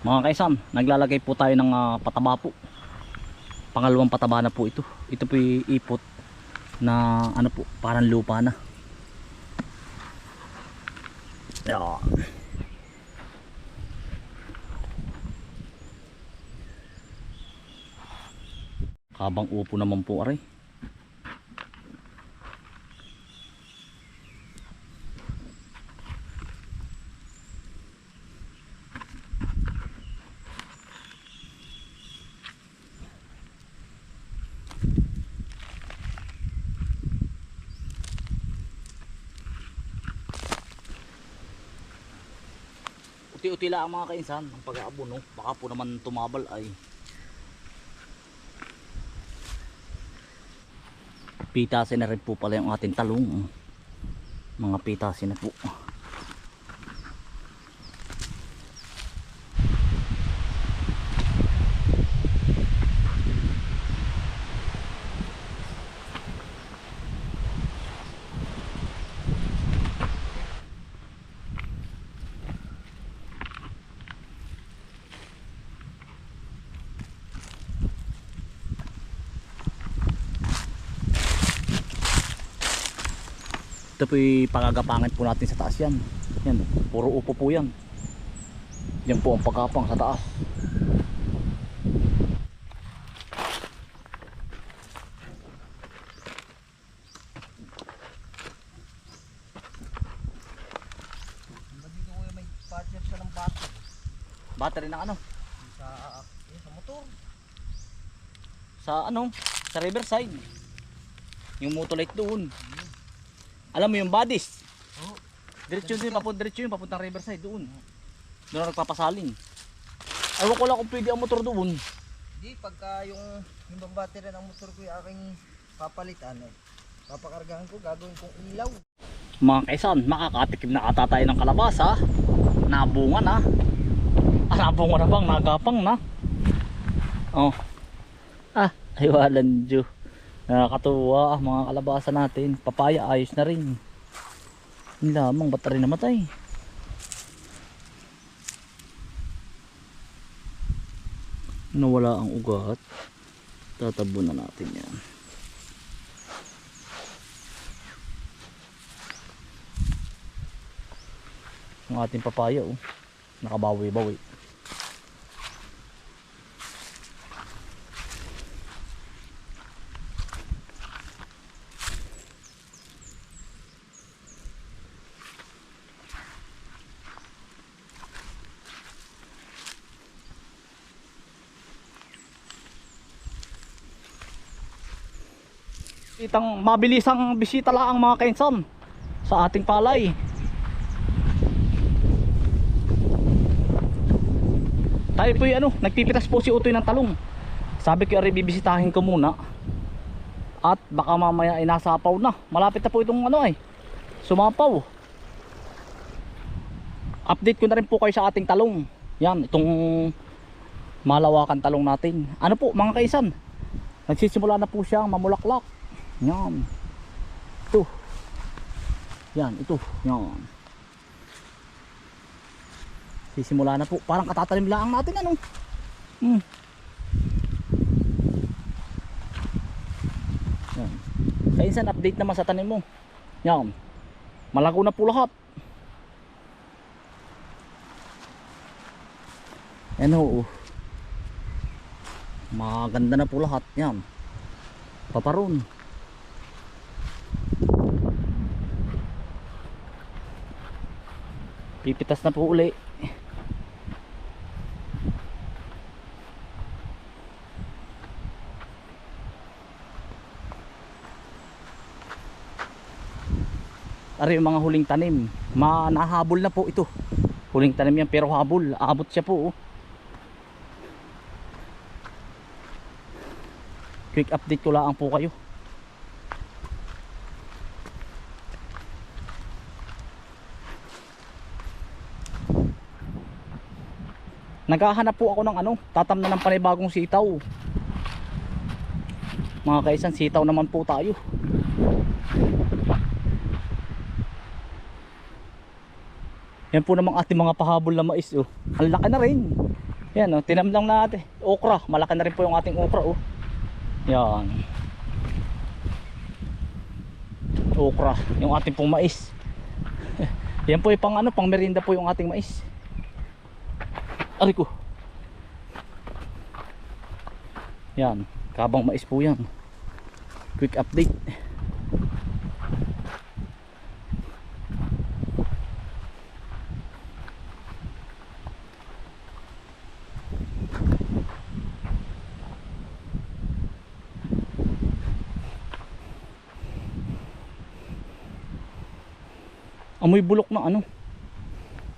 Mga kaisan, naglalagay po tayo ng ah, pataba po. Pangalawang pataba na po ito. Ito po ipot na ano po, parang lupa na. Yan. Kabang upo naman po aray. Uti-uti lang ang mga kainsan ang pag-aabono. Baka po naman tumabal ay pitasin na rin po pala yung ating talong. Mga pitasin na po. Ito po yung pagagapangan po natin sa taas yan. Yan, puro upo po yan. Yan po ang pagkapang sa taas. Battery ng ano? sa, yun, sa motor. Sa ano? Sa riverside. Yung motolite doon. Alam mo yung bodies? Oo. Diretso din, papunta diretso yun, papuntang riverside doon. Doon na nagpapasaling. Ewan ko lang kung pwede ang motor doon. Hindi, pagka yung, yung bang battery ng motor ko yung aking papalitan eh. Papakargahan ko, gagawin kong ilaw. Mga kaisan, makakatikim na ata tayo ng kalabasa. Nabunga na. Ah, nabunga na bang? Nagapang na. Oh. Ah, aywalan Diyo. Nakakatuwa ah, mga kalabasa natin. Papaya ayos na rin. Hindi lamang, ba't rin namatay? Nawala ang ugat. Tatabo na natin yan. Ang ating papaya oh. Nakabawi-bawi. Itang mabilisang bisita lang ang mga kainsan sa ating palay. Tayo po ano, nagpipitas po si Utoy ng talong. Sabi ko, ari bibisitahin ko muna. At baka mamaya ay nasapaw na. Malapit na po itong ano ay. Sumapaw. Update ko na rin po kayo sa ating talong. Yan, itong malawakan talong natin. Ano po mga kaisan? Nagsisimula na po siyang mamulaklak. Yan. Ito. Yan, ito. Yan. Sisimula na po. Parang katatanim lang natin ano. Hmm. Yan. Kaya update naman sa tanim mo. Yan. Malago na po lahat. Yan ho. oh. Maganda na po lahat. Yan. Paparon. Pipitas na po uli. Ari yung mga huling tanim. Ma nahabol na po ito. Huling tanim yan pero habol. Aabot siya po. oh. Quick update ko lang po kayo. Naghahanap po ako ng ano, tatamnan ng panibagong sitaw. Mga kaisan, sitaw naman po tayo. Yan po namang ating mga pahabol na mais oh. Ang laki na rin. Yan oh, tinamlang natin. Okra, malaki na rin po yung ating okra oh. Yan. Okra, yung ating pong mais. Yan po yung pang ano, pang merienda po yung ating mais. Aray ko. Yan, kabang mais po yan. Quick update. Amoy bulok na ano.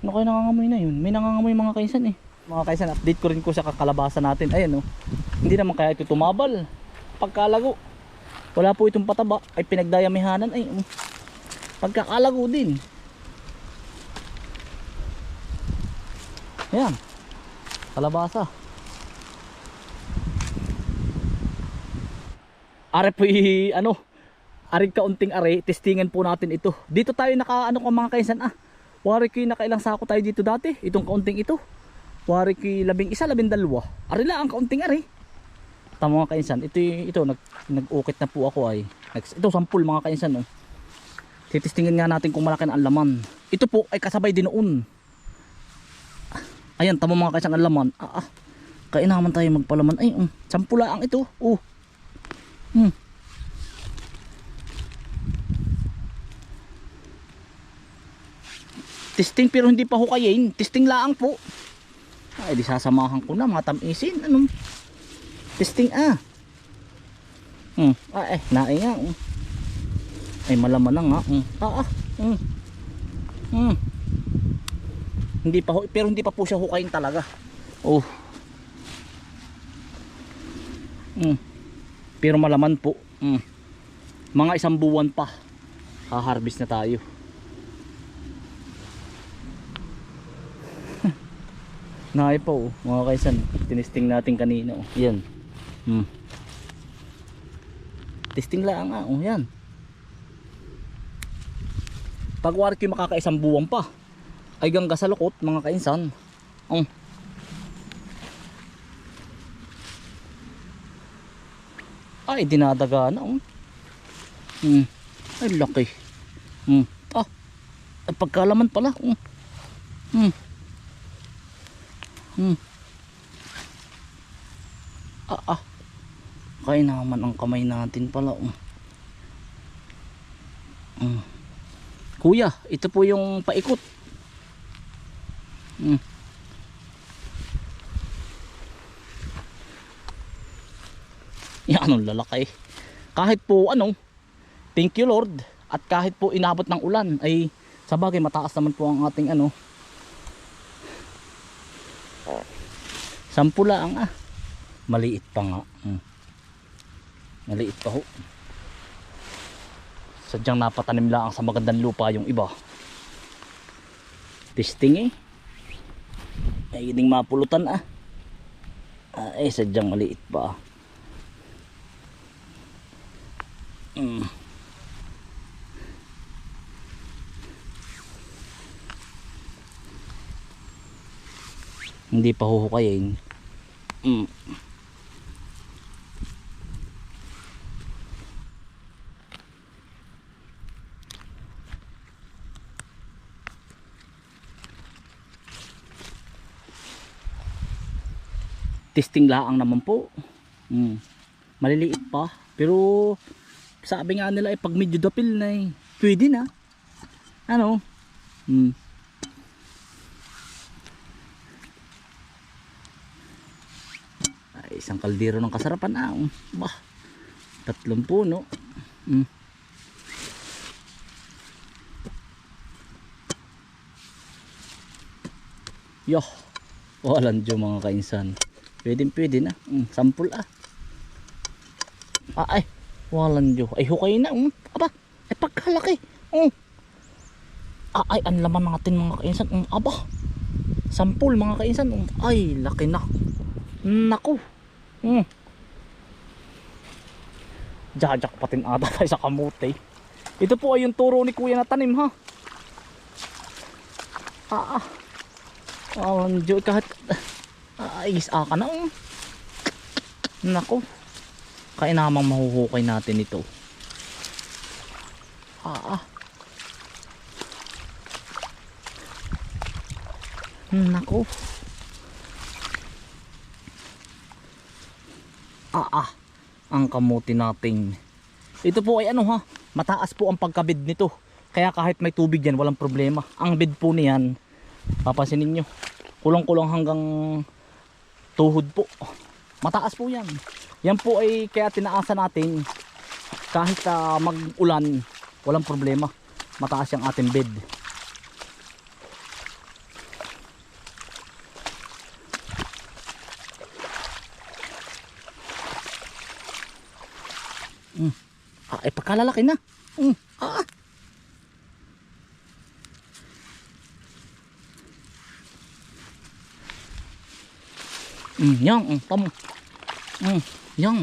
Ano kayo nangangamoy na yun? May nangangamoy mga kaisan eh. Mga kaisan, update ko rin ko sa kakalabasa natin. Ayan oh. Hindi naman kaya ito tumabal. Pagkalago. Wala po itong pataba. Ay pinagdayamihanan. Ay, um, pagkakalago din. Ayan. Kalabasa. Are po ano, aring kaunting are, testingan po natin ito. Dito tayo naka ano ka mga kaisan ah. Wari ko nakailang sako tayo dito dati. Itong kaunting ito. Wari ko labing isa, labing dalawa. Ari lang ang kaunting are. Tama mga kainsan. Ito ito nag nag-ukit na po ako ay. Ito sampul mga kainsan oh. Titistingin nga natin kung malaki na ang laman. Ito po ay kasabay din noon. Ayan, tama mga kainsan ang laman. Ah, ah. Kainaman tayo magpalaman. Ay, um, sampula ang ito. Oh. Hmm. Testing pero hindi pa hukayin. Testing laang po. Ay, di sasamahan ko na mga tamisin. Anong? Testing ah. Hmm. Ah, eh, naay nga. Hmm. Ay, malaman na nga. Hmm. Ah, ah. Hmm. Hmm. Hindi pa, pero hindi pa po siya hukayin talaga. Oh. Hmm. Pero malaman po. Hmm. Mga isang buwan pa. Ha-harvest na tayo. Naay pa oh, mga kaisan. Tinisting natin kanina oh. Yan. Hmm. Testing lang ah, oh yan. Pag wari kayo makakaisang buwan pa, ay gangga sa lukot mga kainsan. Oh. Ay, dinadaga na oh. Hmm. Ay, laki. Hmm. Ah, ay, pagkalaman pala. Oh. Hmm. Hmm. Ah, ah. Kaya naman ang kamay natin pala. Hmm. Kuya, ito po yung paikot. Hmm. Yan anong lalaki. Kahit po ano, thank you Lord. At kahit po inabot ng ulan ay sa bagay mataas naman po ang ating ano. Sampula ang ah. Maliit pa nga. Hmm. Maliit pa ho. Sadyang napatanim lang sa magandang lupa yung iba. Testing eh. Ay ding mapulutan ah. Ah, eh sadyang maliit pa. Mm. Hindi pa huhukayin. Mm. Testing laang naman po. Mm. Maliliit pa. Pero sabi nga nila eh pag medyo dapil na eh. Pwede na. Ano? Hmm. Ay, isang kaldero ng kasarapan ah. um, Bah. Tatlong puno. Hmm. Yoh. Walang dyo mga kainsan. Pwede pwede na. Hmm. Sampul ah. Ah, ay. Walang Diyo. Ay, hukay na. Um. Aba, ay pagkalaki. Um. Ah, ay, ang laman natin mga kainsan. Um. Aba, sampul mga kainsan. Um. Ay, laki na. Naku. Um. Jajak patin ata tayo sa kamote. Ito po ay yung turo ni kuya na tanim ha. Ah, ah. Walang Diyo. Kahit, Ay, isa ka na oh. Nako. Kaya namang mahuhukay natin ito. Ah, ah. Nako. Ah, ah. Ang kamuti natin. Ito po ay ano ha, mataas po ang pagkabid nito. Kaya kahit may tubig yan, walang problema. Ang bid po niyan, papansinin nyo, kulong-kulong hanggang tuhod po. Mataas po yan. Yan po ay kaya tinaasa natin kahit ah, mag-ulan, walang problema. Mataas yung ating bed. Ay pagkalalaki na. Mm. Ah. Mm, yan, mm. Mm, yan.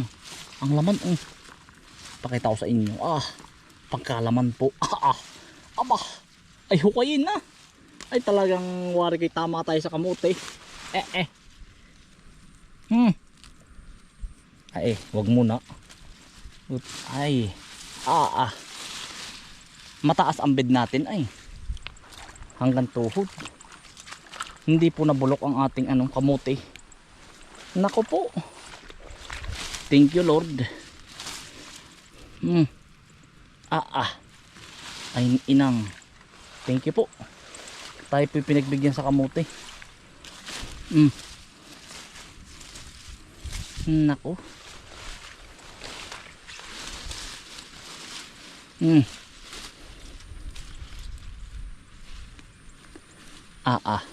Ang laman, mm. Pakita ko sa inyo. Ah, pagkalaman po. Ah, ah. Aba, ay hukayin na. Ay talagang wari kay tama tayo sa kamote. Eh, eh. Hmm. Ay, eh, wag muna. Ay, ah, ah. Mataas ang bed natin ay. Hanggang tuhod. Hindi po nabulok ang ating anong kamote. Nako po. Thank you Lord. Hmm. Ah ah. Ay inang. Thank you po. Tayo po pinagbigyan sa kamote. Hmm. Nako. Hmm. Ah ah.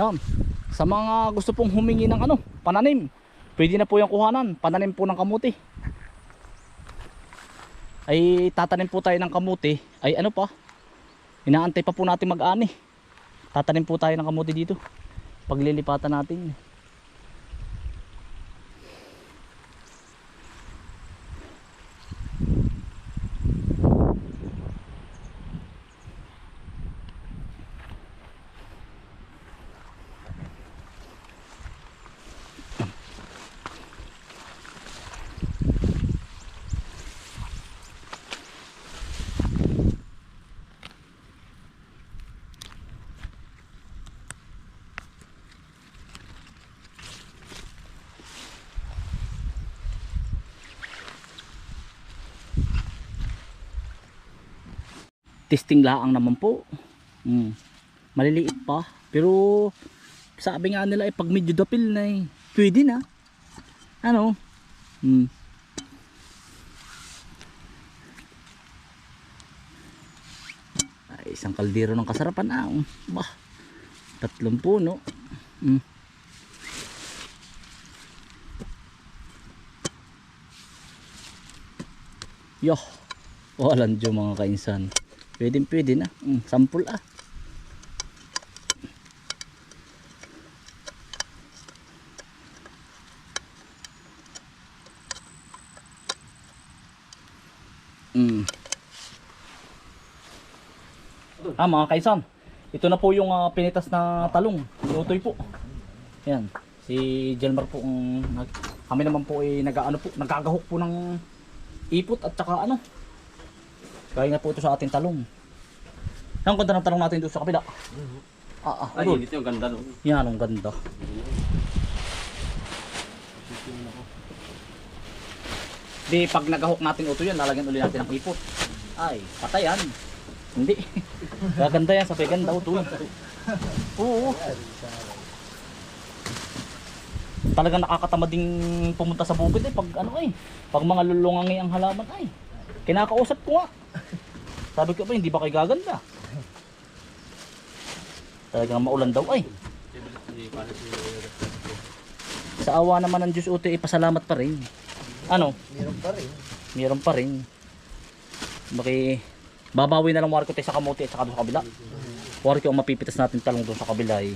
Yan. Sa mga gusto pong humingi ng ano, pananim. Pwede na po yung kuhanan. Pananim po ng kamuti. Ay tatanim po tayo ng kamuti. Ay ano pa? Inaantay pa po natin mag-ani. Tatanim po tayo ng kamuti dito. Paglilipatan natin. Testing laang naman po. Mm. Maliliit pa. Pero sabi nga nila eh pag medyo dapil na eh, pwede na. Ano? Mm. Ay, isang kaldero ng kasarapan. Ah. Bah, tatlong puno. Mm. Yo, walang dyo mga kainsan. Pwede pwede na. Mm, sample ah. Mm. Ah mga kaisan, ito na po yung ah, pinitas na talong. Lutoy po. Yan. Si Jelmar po ang kami naman po ay nag-ano po, nagkagahok po ng ipot at saka ano, Kaya nga po ito sa ating talong. Ang ganda ng talong natin doon sa kabila. Ah, ah, Ay, doon. ito yung ganda no. Yan, ang ganda. Di, pag nagahok natin ito yan, lalagyan ulit natin ng ipot. Ay, patayan. Hindi. Gaganda yan, sa ganda ito. Oo. Talagang nakakatamad ding pumunta sa bukid eh. Pag ano eh, pag mga lulungangi ang halaman ay. Kinakausap ko nga. Sabi ko ba, hindi ba kayo gaganda? Talagang maulan daw ay. Sa awa naman ng Diyos uto, ipasalamat pa rin. Ano? Meron pa rin. Meron pa rin. Baki, babawi na lang Marco tayo sa kamote at saka doon sa kabila. Marco ang mapipitas natin talong doon sa kabila eh.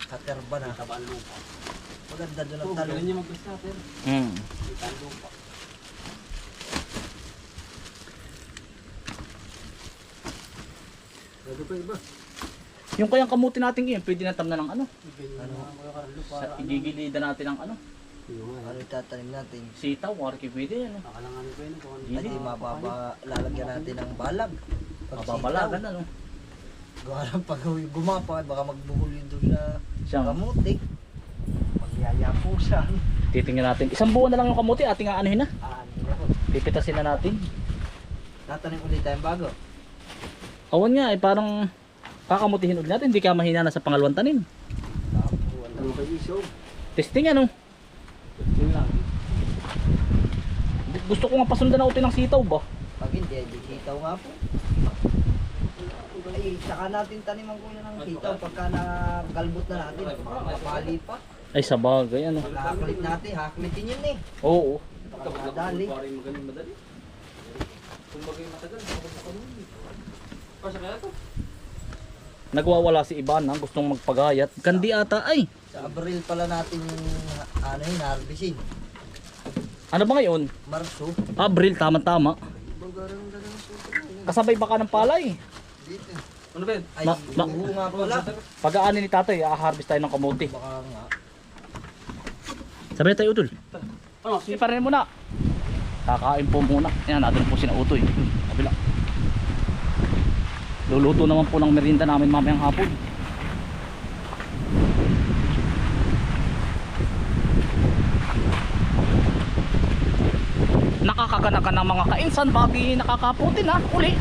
Katerba na. Tabaan lupa. Maganda doon ang Oh, talong. ganun niya mag-basta, sir. Mm. Tabaan lupa. Pwede pa iba. Yung kayang kamuti natin ngayon, pwede na tamna ng ano. Ano? Sa igigilidan natin ng ano. Ano itatanim natin? Sitaw, warki pwede ano. At di mababa, lalagyan natin ng balag. Pag Mababalagan ano. Gawa pag gumapa, baka magbuhol yun doon sa Siyang, kamuti. Magyaya po siya. titingnan natin. Isang buwan na lang yung kamuti, ating aanuhin na. Hindi na po. Pipitasin na natin. Tatanim ulit tayong bago. Awan nga eh, parang kakamutihin ulit natin. Hindi ka mahina na sa pangalawang tanim. Ano kayo iso? Testing ano. Gusto ko nga pasundan na utin ng sitaw ba? Pag hindi, di sitaw nga po. Ay, saka natin taniman ko ng sitaw pagka nagalbot na natin. Mapali pa. Ay sa bagay ano. Haklit natin, haklitin yun eh. Oo. Baka madali. Nagwawala si Iban ha, gustong magpagayat. Kandi ata ay. Sa Abril pala natin yung ano yun, harvesting. Ano ba ngayon? Marso. Abril, tama-tama. Kasabay baka ng palay. Dito. Ano ba Ay, Ma- ma- nga pala. Pag-aani ni tatay, a-harvest tayo ng kamuti. Baka nga. Sabay tayo utol. Ano, sige pa rin muna. Kakain po muna. Yan, natin po sina utoy. Luluto naman po ng merienda namin mamayang hapon. Nakakagana ka ng mga kainsan, babi nakakaputin ha, uli.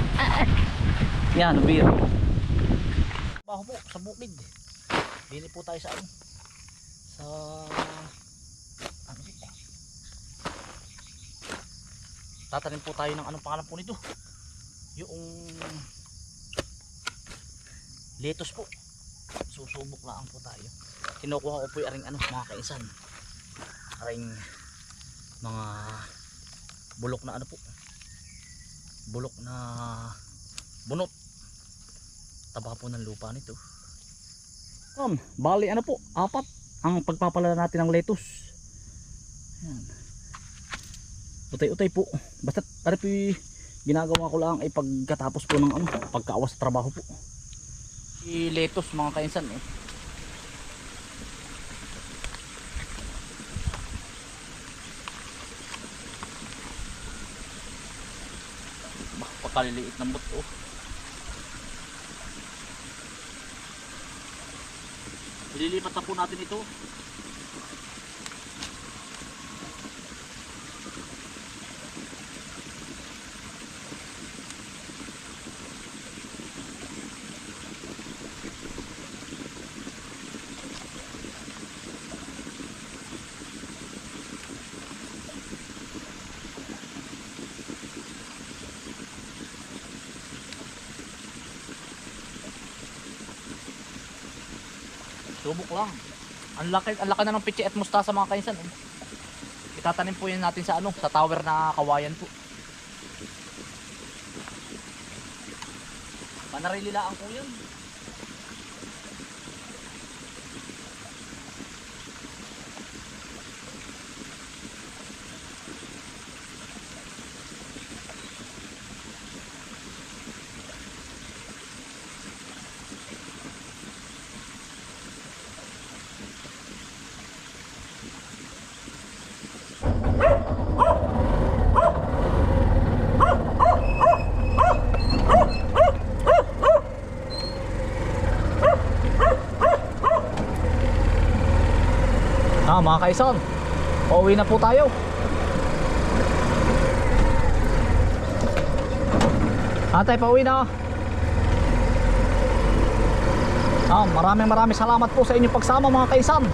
Yan, beer. Baho po, sa bukid. Dili po tayo sa ano. Sa ano dito? Tatanim po tayo ng anong pangalan po nito? Yung lettuce po. Susubok lang po tayo. Kinukuha ko po yung aring ano, mga kaisan. Aring mga bulok na ano po. Bulok na bunot. Taba po ng lupa nito. Um, bali ano po, apat ang pagpapala natin ng lettuce. Ayan. Utay-utay po. Basta ano po ginagawa ko lang ay pagkatapos po ng ano, pagkaawas sa trabaho po. Si lettuce mga kainsan eh. Pakaliliit ng buto. Ililipat na po natin ito. Subok lang. Ang laki, ang laki na ng pitchi at mustasa mga kainsan. Eh. Itatanim po yan natin sa ano, sa tower na kawayan po. Panarililaan po yun. Ah, mga kaisan. Pauwi na po tayo. Atay, pauwi na. Ah, maraming maraming salamat po sa inyong pagsama mga kaisan.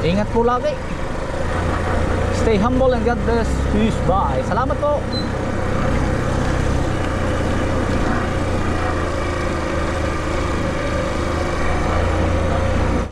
Ingat po lagi. Stay humble and God bless. Peace. Bye. Salamat po.